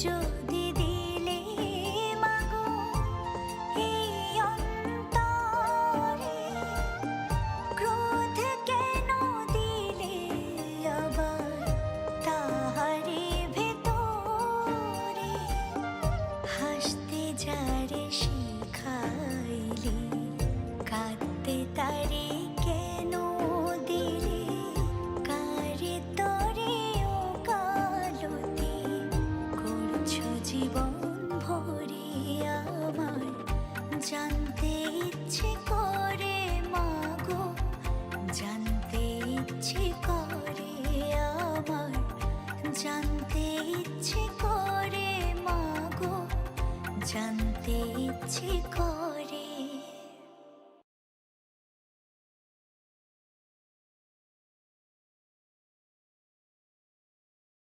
যদি দিলে মাগো এই অন্তরে ক্রোধ কেন দিলে আবার তাহারে ভেতরে? হাসতে যারে শিখাইলি, কাঁদতে তারে জীবন ভরে আমার। জানতে ইচ্ছে করে মাগো, জানতে ইচ্ছে করে আমার। জানতে ইচ্ছে করে মাগো, জানতে ইচ্ছে করে